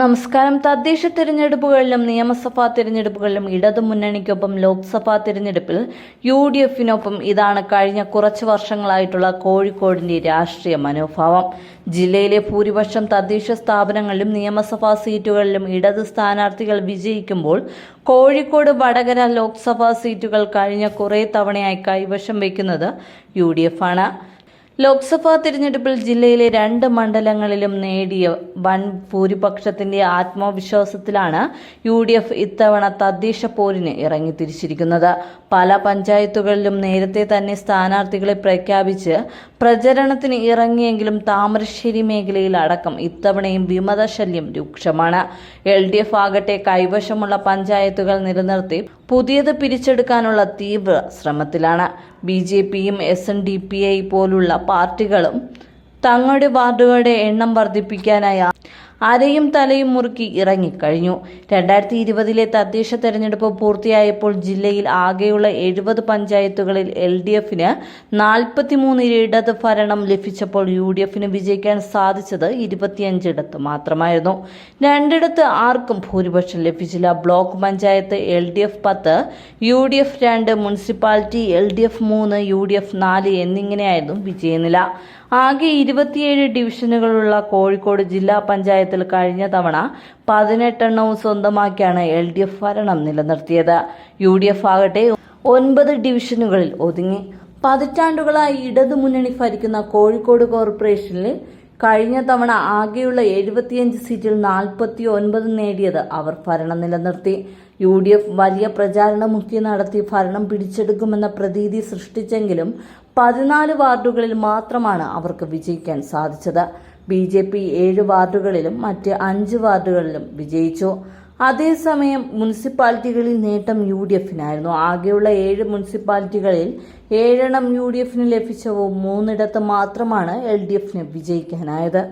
നമസ്കാരം. തദ്ദേശ തിരഞ്ഞെടുപ്പുകളിലും നിയമസഭാ തിരഞ്ഞെടുപ്പുകളിലും ഇടതുമുന്നണിക്കൊപ്പം ലോക്സഭാ തിരഞ്ഞെടുപ്പിൽ യു ഡി എഫിനൊപ്പം ഇതാണ് കഴിഞ്ഞ കുറച്ച് വർഷങ്ങളായിട്ടുള്ള കോഴിക്കോടിന്റെ രാഷ്ട്രീയ മനോഭാവം. ജില്ലയിലെ ഭൂരിപക്ഷം തദ്ദേശ സ്ഥാപനങ്ങളിലും നിയമസഭാ സീറ്റുകളിലും ഇടത് സ്ഥാനാർത്ഥികൾ വിജയിക്കുമ്പോൾ കോഴിക്കോട് വടകര ലോക്സഭാ സീറ്റുകൾ കഴിഞ്ഞ കുറേ തവണയായി കൈവശം വയ്ക്കുന്നത് യു ഡി ലോക്സഭാ തിരഞ്ഞെടുപ്പിൽ ജില്ലയിലെ രണ്ട് മണ്ഡലങ്ങളിലും നേടിയ വൻ ഭൂരിപക്ഷത്തിന്റെ ആത്മവിശ്വാസത്തിലാണ് യു ഡി എഫ് ഇത്തവണ തദ്ദേശ പോരിന് ഇറങ്ങിത്തിരിച്ചിരിക്കുന്നത്. പല പഞ്ചായത്തുകളിലും നേരത്തെ തന്നെ സ്ഥാനാർത്ഥികളെ പ്രഖ്യാപിച്ച് പ്രചരണത്തിന് ഇറങ്ങിയെങ്കിലും താമരശ്ശേരി മേഖലയിൽ അടക്കം ഇത്തവണയും വിമതശല്യം രൂക്ഷമാണ്. എൽ ഡി എഫ് ആകട്ടെ കൈവശമുള്ള പഞ്ചായത്തുകൾ നിലനിർത്തി പുതിയത് പിരിച്ചെടുക്കാനുള്ള തീവ്ര ശ്രമത്തിലാണ്. ബി ജെ പിയും S N D P I പോലുള്ള പാർട്ടികളും തങ്ങളുടെ വാർഡുകളുടെ എണ്ണം വർദ്ധിപ്പിക്കാനായി അരയും തലയും മുറുക്കി ഇറങ്ങിക്കഴിഞ്ഞു. രണ്ടായിരത്തി ഇരുപതിലെ തദ്ദേശ തെരഞ്ഞെടുപ്പ് പൂർത്തിയായപ്പോൾ ജില്ലയിൽ ആകെയുള്ള എഴുപത് പഞ്ചായത്തുകളിൽ എൽ ഡി എഫിന് നാൽപ്പത്തിമൂന്ന് ഇടത് ഭരണം ലഭിച്ചപ്പോൾ യു ഡി എഫിന് വിജയിക്കാൻ സാധിച്ചത് ഇരുപത്തിയഞ്ചിടത്ത് മാത്രമായിരുന്നു. രണ്ടിടത്ത് ആർക്കും ഭൂരിപക്ഷം ലഭിച്ചില്ല. Block panchayat L D F പത്ത് യു ഡി എഫ് രണ്ട് മുനിസിപ്പാലിറ്റി എൽ ഡി എഫ് മൂന്ന് യു ഡി എഫ് നാല് എന്നിങ്ങനെയായിരുന്നു വിജയനില. ആകെ ഇരുപത്തിയേഴ് ഡിവിഷനുകളുള്ള കോഴിക്കോട് ജില്ലാ പഞ്ചായത്തിൽ കഴിഞ്ഞ തവണ പതിനെട്ടെണ്ണവും സ്വന്തമാക്കിയാണ് എൽ ഡി എഫ് ഭരണം നിലനിർത്തിയത്. യു ഡി എഫ് ആകട്ടെ ഒൻപത് ഡിവിഷനുകളിൽ ഒതുങ്ങി. പതിറ്റാണ്ടുകളായി ഇടതുമുന്നണി ഭരിക്കുന്ന കോഴിക്കോട് കോർപ്പറേഷനിൽ കഴിഞ്ഞ തവണ ആകെയുള്ള എഴുപത്തിയഞ്ച് സീറ്റിൽ നാൽപ്പത്തി ഒൻപത് നേടിയത് അവർ ഭരണം നിലനിർത്തി. യു ഡി എഫ് വലിയ പ്രചാരണമുക്തി നടത്തി ഭരണം പിടിച്ചെടുക്കുമെന്ന പ്രതീതി സൃഷ്ടിച്ചെങ്കിലും പതിനാല് വാർഡുകളിൽ മാത്രമാണ് അവർക്ക് വിജയിക്കാൻ സാധിച്ചത്. ബി ജെ പി ഏഴ് വാർഡുകളിലും മറ്റ് അഞ്ച് വാർഡുകളിലും വിജയിച്ചു. അതേസമയം മുനിസിപ്പാലിറ്റികളിൽ നേട്ടം യു ഡി എഫിനായിരുന്നു ആകെയുള്ള ഏഴ് മുനിസിപ്പാലിറ്റികളിൽ ഏഴെണ്ണം യു ഡി എഫിന് ലഭിച്ചവും മൂന്നിടത്ത് മാത്രമാണ് എൽ ഡി എഫിന് വിജയിക്കാനായത്.